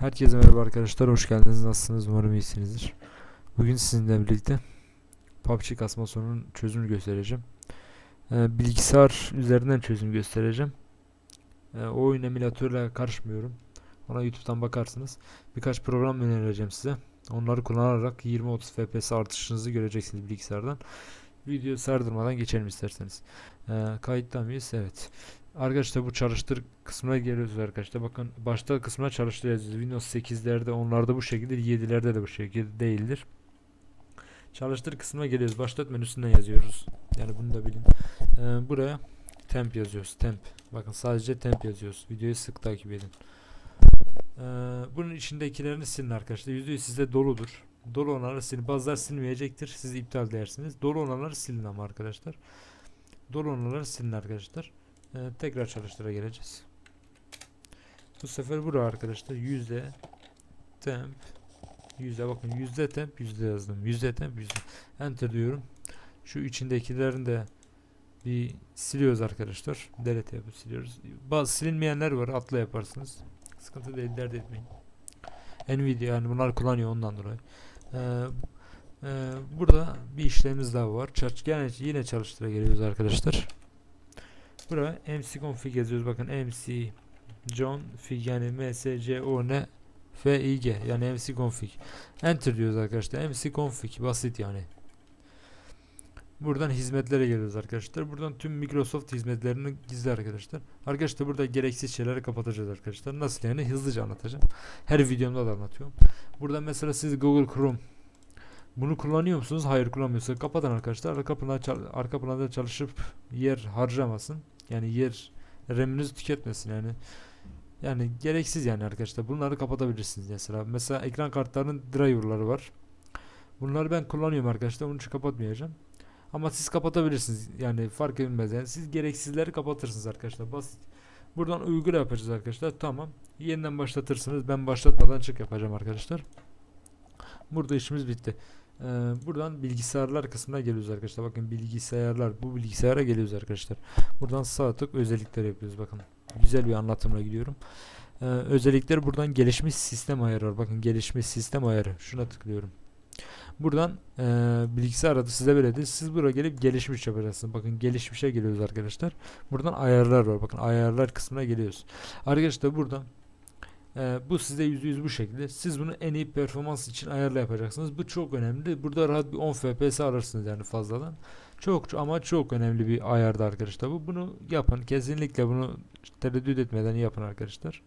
Herkese merhaba arkadaşlar, hoş geldiniz. Nasılsınız? Umarım iyisinizdir. Bugün sizinle birlikte PUBG kasma sorunun çözümünü göstereceğim. Ee, bilgisayar üzerinden çözüm göstereceğim. Ee, o oyun emülatörle karışmıyorum. Ona YouTube'dan bakarsınız. Birkaç program önereceğim size. Onları kullanarak 20-30 FPS artışınızı göreceksiniz bilgisayardan. Video sardırmadan geçelim isterseniz. Ee, kayıtta mıyız? Evet. Arkadaşlar bu çalıştır kısmına geliyoruz arkadaşlar. Bakın başta kısmına çalıştır yazıyoruz. Windows 8'lerde onlarda bu şekilde 7'lerde de bu şekilde değildir. Çalıştır kısmına geliyoruz. Başlat menüsünden yazıyoruz. Yani bunu da bilin. Ee, buraya temp yazıyoruz. Temp. Bakın sadece temp yazıyoruz. Videoyu sık takip edin. Ee, bunun içindekilerini silin arkadaşlar. %100 sizde doludur. Dolu olanları silin. Bazıları silmeyecektir. Siz iptal dersiniz. Dolu olanları silin ama arkadaşlar. Dolu olanları silin arkadaşlar. Ee, tekrar çalıştıra geleceğiz. Bu sefer buraya arkadaşlar yüzde temp yüzde bakın yüzde temp yüzde yazdım. Yüzde temp yüzde enter diyorum. Şu içindekilerin de bir siliyoruz arkadaşlar. Delete yapıp siliyoruz. Bazı silinmeyenler var. Atla yaparsınız. Sıkıntı değil. Dert etmeyin. Nvidia yani bunlar kullanıyor ondan dolayı. Ee, e, burada bir işlemimiz daha var. Gene yine çalıştıra geliyoruz arkadaşlar. Buraya mc config yazıyoruz. Bakın mc john fig yani msc o ne fig yani mc config. Enter diyoruz arkadaşlar. mc config basit yani. Buradan hizmetlere geliyoruz arkadaşlar. Buradan tüm Microsoft hizmetlerini gizli arkadaşlar. Arkadaşlar burada gereksiz şeyleri kapatacağız arkadaşlar. Nasıl yani? Hızlıca anlatacağım. Her videomda da anlatıyorum. Burada mesela siz Google Chrome bunu kullanıyor musunuz? Hayır kullanmıyorsa kapatın arkadaşlar. Arka planda, arka planda çalışıp yer harcamasın. Yani yer RAM'inizi tüketmesin yani. Yani gereksiz yani arkadaşlar. Bunları kapatabilirsiniz mesela. Mesela ekran kartlarının driverları var. Bunları ben kullanıyorum arkadaşlar. Onun için kapatmayacağım. Ama siz kapatabilirsiniz. Yani fark etmez. Yani siz gereksizleri kapatırsınız arkadaşlar. Basit. Buradan uygula yapacağız arkadaşlar. Tamam. Yeniden başlatırsınız. Ben başlatmadan çık yapacağım arkadaşlar. Burada işimiz bitti. Ee, buradan bilgisayarlar kısmına geliyoruz arkadaşlar. Bakın bilgisayarlar. Bu bilgisayara geliyoruz arkadaşlar. Buradan sağ tık özellikler yapıyoruz. Bakın güzel bir anlatımla gidiyorum. Ee, özellikler buradan gelişmiş sistem ayarı var. Bakın gelişmiş sistem ayarı. Şuna tıklıyorum. Buradan e, bilgisayar adı size verildi. Siz buraya gelip gelişmiş yapacaksınız. Bakın gelişmişe geliyoruz arkadaşlar. Buradan ayarlar var. Bakın ayarlar kısmına geliyoruz. Arkadaşlar buradan e, bu size %100 bu şekilde. Siz bunu en iyi performans için ayarla yapacaksınız. Bu çok önemli. Burada rahat bir 10 FPS alırsınız yani fazladan. Çok ama çok önemli bir ayarda arkadaşlar bu. Bunu yapın. Kesinlikle bunu tereddüt etmeden yapın arkadaşlar.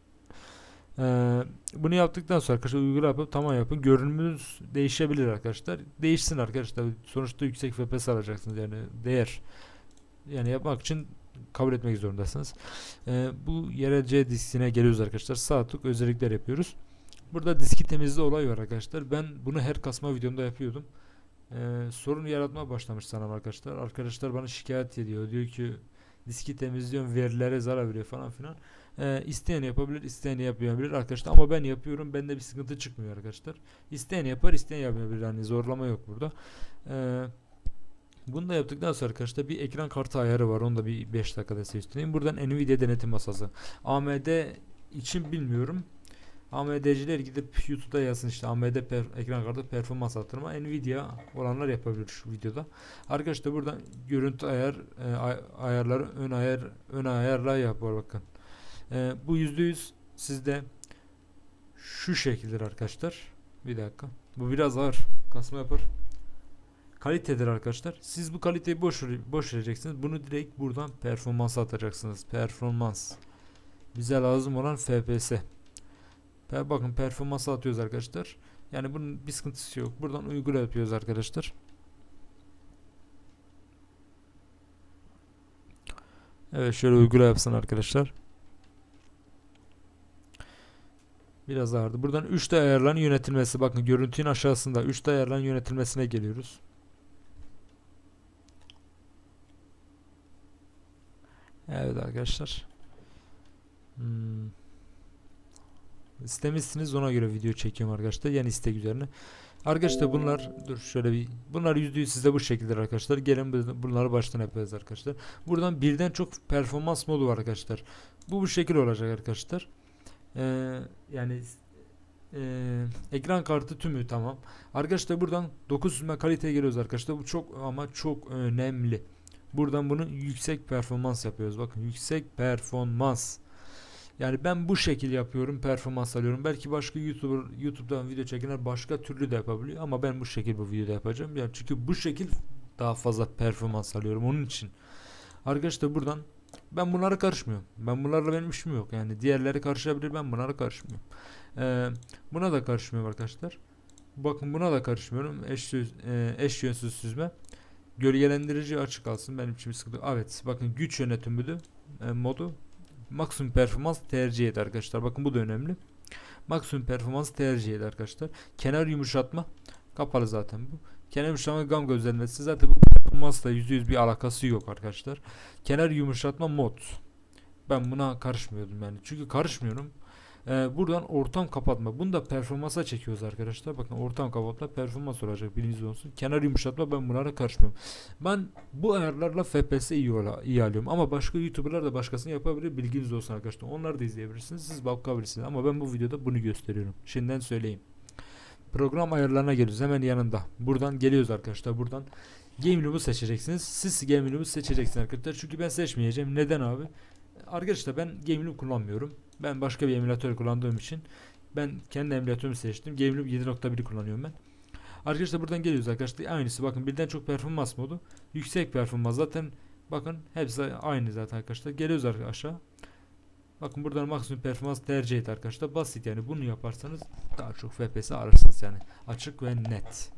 Ee, bunu yaptıktan sonra arkadaşlar uygula yapıp tamam yapın. Görünümünüz değişebilir arkadaşlar. Değişsin arkadaşlar. Sonuçta yüksek FPS alacaksınız yani değer. Yani yapmak için kabul etmek zorundasınız. Ee, bu yerel diskine geliyoruz arkadaşlar. Sağ özellikler yapıyoruz. Burada diski temizle olay var arkadaşlar. Ben bunu her kasma videomda yapıyordum. Ee, sorun yaratmaya başlamış sanırım arkadaşlar. Arkadaşlar bana şikayet ediyor. Diyor ki diski temizliyorum verilere zarar veriyor falan filan. Ee, isteyen yapabilir, isteyen yapmayabilir arkadaşlar. Ama ben yapıyorum. Bende bir sıkıntı çıkmıyor arkadaşlar. İsteyen yapar, isteyen yapmayabilir. Yani zorlama yok burada. Ee, bunu da yaptıktan sonra arkadaşlar bir ekran kartı ayarı var. Onu da bir 5 dakikada üstleyeyim. Buradan Nvidia denetim masası. AMD için bilmiyorum. AMD'ciler gidip YouTube'da yazsın işte AMD per- ekran kartı performans arttırma Nvidia olanlar yapabilir şu videoda. Arkadaşlar buradan görüntü ayar e, ay- ayarları ön ayar ön ayarla yapar bakın. E, bu %100 sizde şu şekildir arkadaşlar. Bir dakika. Bu biraz ağır. Kasma yapar. Kalitedir arkadaşlar. Siz bu kaliteyi boş boş vereceksiniz. Bunu direkt buradan performans atacaksınız. Performans. Bize lazım olan FPS. Bakın performans atıyoruz arkadaşlar. Yani bunun bir sıkıntısı yok. Buradan uygula yapıyoruz arkadaşlar. Evet şöyle uygula yapsın arkadaşlar. Biraz ağırdı. Buradan 3'te ayarların yönetilmesi. Bakın görüntünün aşağısında 3'te ayarların yönetilmesine geliyoruz. Evet arkadaşlar. Hmm. İstemişsiniz ona göre video çekiyorum arkadaşlar. Yani istek üzerine. Arkadaşlar bunlar dur şöyle bir bunlar %100 sizde bu şekilde arkadaşlar. Gelin bu- bunları baştan yapacağız arkadaşlar. Buradan birden çok performans modu var arkadaşlar. Bu bu şekil olacak arkadaşlar. Ee, yani Ee, ekran kartı tümü tamam. Arkadaşlar buradan 9 süzme kaliteye geliyoruz arkadaşlar. Bu çok ama çok önemli. Buradan bunu yüksek performans yapıyoruz. Bakın yüksek performans. Yani ben bu şekil yapıyorum, performans alıyorum. Belki başka YouTuber YouTube'dan video çekenler başka türlü de yapabiliyor ama ben bu şekil bu videoda yapacağım. Yani çünkü bu şekil daha fazla performans alıyorum onun için. Arkadaşlar buradan ben bunlara karışmıyorum. Ben bunlarla benim işim yok. Yani diğerleri karışabilir ben bunlara karışmıyorum. Ee, buna da karışmıyorum arkadaşlar. Bakın buna da karışmıyorum. Eş, e, eş yönsüz süzme. Gölgelendirici açık kalsın. Benim için bir sıkıntı. Evet. Bakın güç yönetimi e, modu maksimum performans tercih et arkadaşlar. Bakın bu da önemli. Maksimum performans tercih et arkadaşlar. Kenar yumuşatma kapalı zaten bu. Kenar yumuşatma gam gözlenmesi zaten bu performansla %100 bir alakası yok arkadaşlar. Kenar yumuşatma mod. Ben buna karışmıyordum yani. Çünkü karışmıyorum. Ee, buradan ortam kapatma. Bunu da performansa çekiyoruz arkadaşlar. Bakın ortam kapatma performans olacak bilginiz olsun. Kenar yumuşatma ben bunlara karışmıyorum. Ben bu ayarlarla FPS iyi, iyi alıyorum. Ama başka YouTuber'lar da başkasını yapabilir. Bilginiz olsun arkadaşlar. Onları da izleyebilirsiniz. Siz bakabilirsiniz. Ama ben bu videoda bunu gösteriyorum. Şimdiden söyleyeyim. Program ayarlarına geliyoruz. Hemen yanında. Buradan geliyoruz arkadaşlar. Buradan Game Loop'u seçeceksiniz. Siz Game Loop'u seçeceksiniz arkadaşlar. Çünkü ben seçmeyeceğim. Neden abi? Arkadaşlar ben Game Loop kullanmıyorum. Ben başka bir emülatör kullandığım için ben kendi emülatörümü seçtim. Game Loop 7.1 kullanıyorum ben. Arkadaşlar buradan geliyoruz arkadaşlar. Aynısı bakın birden çok performans modu. Yüksek performans zaten bakın hepsi aynı zaten arkadaşlar. Geliyoruz aşağı. Bakın buradan maksimum performans tercih et arkadaşlar. Basit yani bunu yaparsanız daha çok FPS alırsınız yani. Açık ve net.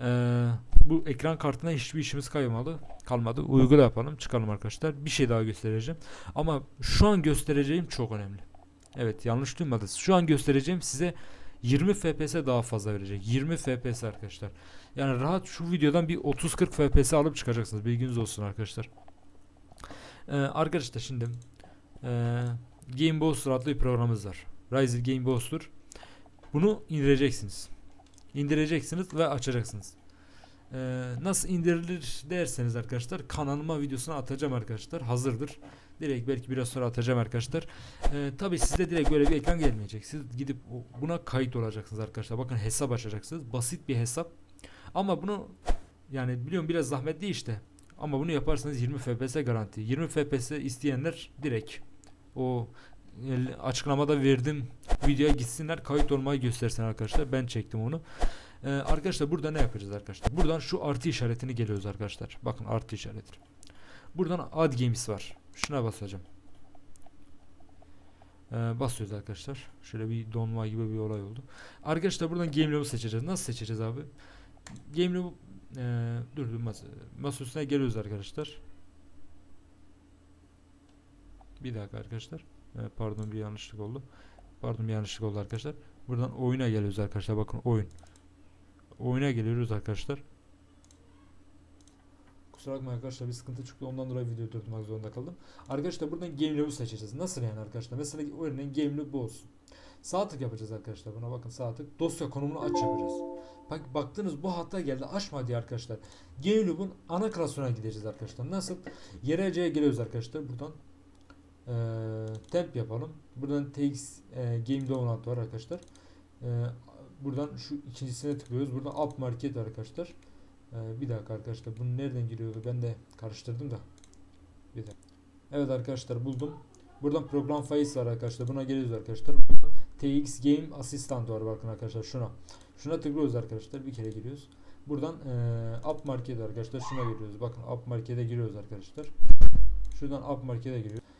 Ee, bu ekran kartına hiçbir işimiz kaymadı. Kalmadı. Uygula yapalım. Çıkalım arkadaşlar. Bir şey daha göstereceğim. Ama şu an göstereceğim çok önemli. Evet yanlış duymadınız. Şu an göstereceğim size 20 FPS daha fazla verecek. 20 FPS arkadaşlar. Yani rahat şu videodan bir 30-40 FPS alıp çıkacaksınız. Bilginiz olsun arkadaşlar. Ee, arkadaşlar şimdi ee, Game Booster adlı bir programımız var. Ryzen Game Booster. Bunu indireceksiniz. İndireceksiniz ve açacaksınız. Ee, nasıl indirilir derseniz arkadaşlar kanalıma videosunu atacağım arkadaşlar. Hazırdır. Direkt belki biraz sonra atacağım arkadaşlar. Ee, Tabi sizde direkt böyle bir ekran gelmeyecek. Siz gidip buna kayıt olacaksınız arkadaşlar. Bakın hesap açacaksınız. Basit bir hesap. Ama bunu yani biliyorum biraz zahmetli işte. Ama bunu yaparsanız 20 FPS garanti. 20 FPS isteyenler direkt o el- açıklamada verdim videoya gitsinler kayıt olmayı göstersin arkadaşlar. Ben çektim onu. Ee, arkadaşlar burada ne yapacağız arkadaşlar? Buradan şu artı işaretini geliyoruz arkadaşlar. Bakın artı işareti. Buradan add games var. Şuna basacağım. Ee, basıyoruz arkadaşlar. Şöyle bir donma gibi bir olay oldu. Arkadaşlar buradan game loop'u seçeceğiz. Nasıl seçeceğiz abi? Game loop ee, dur dur masa, masa geliyoruz arkadaşlar. Bir dakika arkadaşlar. Ee, pardon bir yanlışlık oldu. Pardon bir yanlışlık oldu arkadaşlar. Buradan oyuna geliyoruz arkadaşlar. Bakın oyun. Oyuna geliyoruz arkadaşlar. Kusura bakmayın arkadaşlar bir sıkıntı çıktı ondan dolayı videoyu durdurmak zorunda kaldım. Arkadaşlar buradan game loop'u seçeceğiz. Nasıl yani arkadaşlar? Mesela örneğin game loop bu olsun. Sağ tık yapacağız arkadaşlar. Buna bakın sağ tık. Dosya konumunu aç yapacağız. Bak baktınız bu hata geldi. Açma diye arkadaşlar. Game loop'un ana klasörüne gideceğiz arkadaşlar. Nasıl? YRC'ye geliyoruz arkadaşlar. Buradan eee temp yapalım. Buradan TX eee, Game Download var arkadaşlar. Eee, buradan şu ikincisine tıklıyoruz. Buradan App Market arkadaşlar. Ee, bir dakika arkadaşlar bunu nereden giriyordu? Ben de karıştırdım da. Bir dakika. Evet arkadaşlar buldum. Buradan program files var arkadaşlar. Buna geliyoruz arkadaşlar. TX Game Assistant var bakın arkadaşlar şuna. Şuna tıklıyoruz arkadaşlar. Bir kere giriyoruz. Buradan eee App Market arkadaşlar şuna giriyoruz. Bakın App Market'e giriyoruz arkadaşlar. Şuradan App Market'e giriyoruz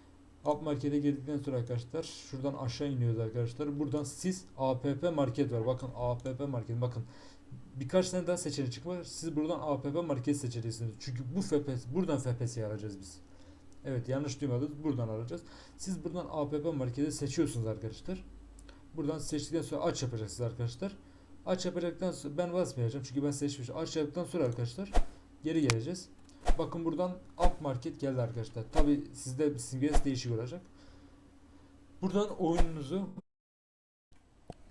App Market'e girdikten sonra arkadaşlar şuradan aşağı iniyoruz arkadaşlar buradan siz App Market var bakın App Market bakın birkaç tane daha seçeneği çıkmış. Siz buradan APP market seçeceksiniz. Çünkü bu FPS buradan FPS'yi alacağız biz. Evet yanlış duymadınız. Buradan alacağız. Siz buradan APP marketi seçiyorsunuz arkadaşlar. Buradan seçtikten sonra aç yapacaksınız arkadaşlar. Aç yapacaktan sonra ben basmayacağım çünkü ben seçmişim. Aç yaptıktan sonra arkadaşlar geri geleceğiz. Bakın buradan App Market geldi arkadaşlar. Tabi sizde simgesi değişik olacak. Buradan oyununuzu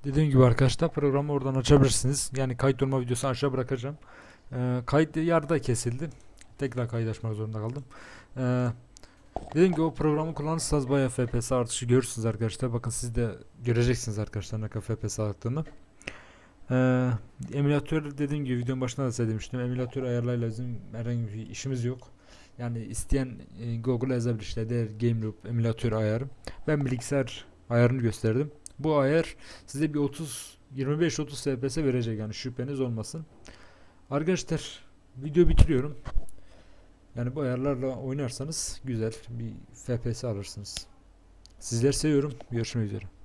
Dediğim gibi arkadaşlar programı oradan açabilirsiniz. Yani kayıt olma videosu aşağı bırakacağım. Ee, kayıt yarıda kesildi. Tekrar kayıt açmak zorunda kaldım. Ee, Dediğim gibi o programı kullanırsanız bayağı FPS artışı görürsünüz arkadaşlar. Bakın siz de göreceksiniz arkadaşlar ne kadar FPS arttığını. Ee, emülatör dediğim gibi videonun başında da söylemiştim. Emülatör ayarlarıyla bizim herhangi bir işimiz yok. Yani isteyen e, Google yazabilir işte der Game Loop emülatör ayarı. Ben bilgisayar ayarını gösterdim. Bu ayar size bir 30 25-30 FPS verecek yani şüpheniz olmasın. Arkadaşlar video bitiriyorum. Yani bu ayarlarla oynarsanız güzel bir FPS alırsınız. Sizler seviyorum. Görüşmek üzere.